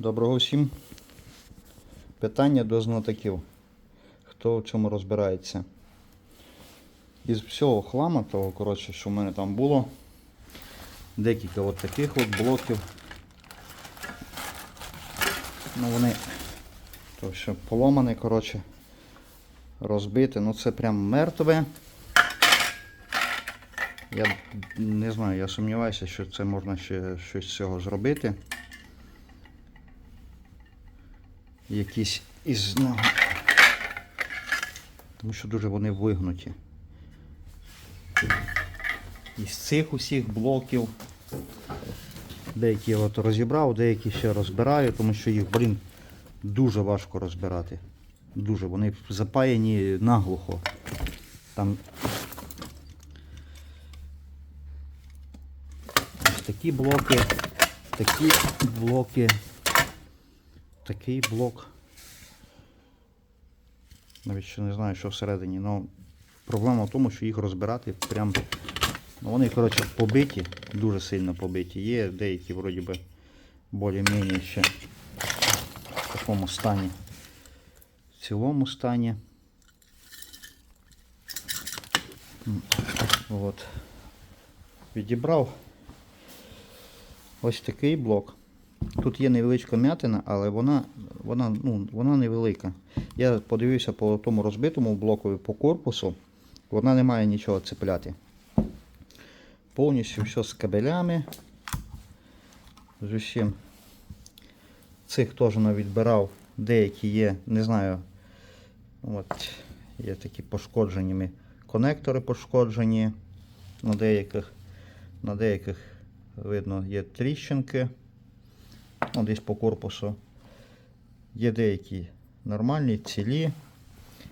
Доброго всім. Питання до знатоків. Хто в цьому розбирається? Із всього хламу, того, коротше, що в мене там було, декілька от таких от блоків. Ну вони то що поломане, коротше, розбите. Ну це прям мертве. Я не знаю, я сумніваюся, що це можна ще щось з цього зробити. Якісь із нього. Тому що дуже вони вигнуті. Із цих усіх блоків. Деякі от розібрав, деякі ще розбираю, тому що їх, блін, дуже важко розбирати. Дуже. Вони запаяні наглухо. Там ось такі блоки, такі блоки, такий блок. Навіть ще не знаю, що всередині. Ну, проблема в тому, що їх розбирати прям. Ну, вони, коротше, побиті, дуже сильно побиті. Є деякі, вроді би, більш-менш ще в такому стані. В цілому стані. От. Відібрав ось такий блок. Тут є невеличка м'ятина, але вона, вона, ну, вона невелика. Я подивився по тому розбитому блокові по корпусу, вона не має нічого цепляти. Повністю все з кабелями. З усім. Цих теж відбирав. Деякі є, не знаю. От, є такі пошкоджені конектори пошкоджені. На деяких, на деяких видно є тріщинки. Ну, десь по корпусу. Є деякі нормальні, цілі.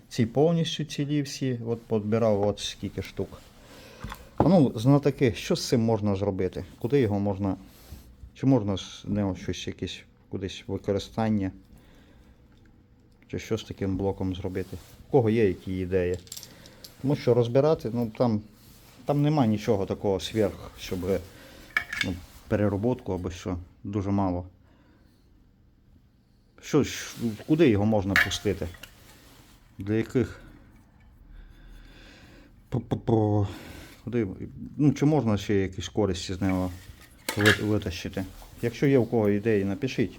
Ці повністю цілі всі. От подбирав от скільки штук. Ну, знатоки, що з цим можна зробити? Куди його можна. Чи можна з нього щось якесь кудись використання? Чи що з таким блоком зробити? У кого є які ідеї? Тому що розбирати, ну там, там нема нічого такого сверх, щоб ну, перероботку або що. Дуже мало. Що, куди його можна пустити? Для яких? По-по-по. Куди? Ну, чи можна ще якісь користі з нього витащити? Якщо є у кого ідеї, напишіть.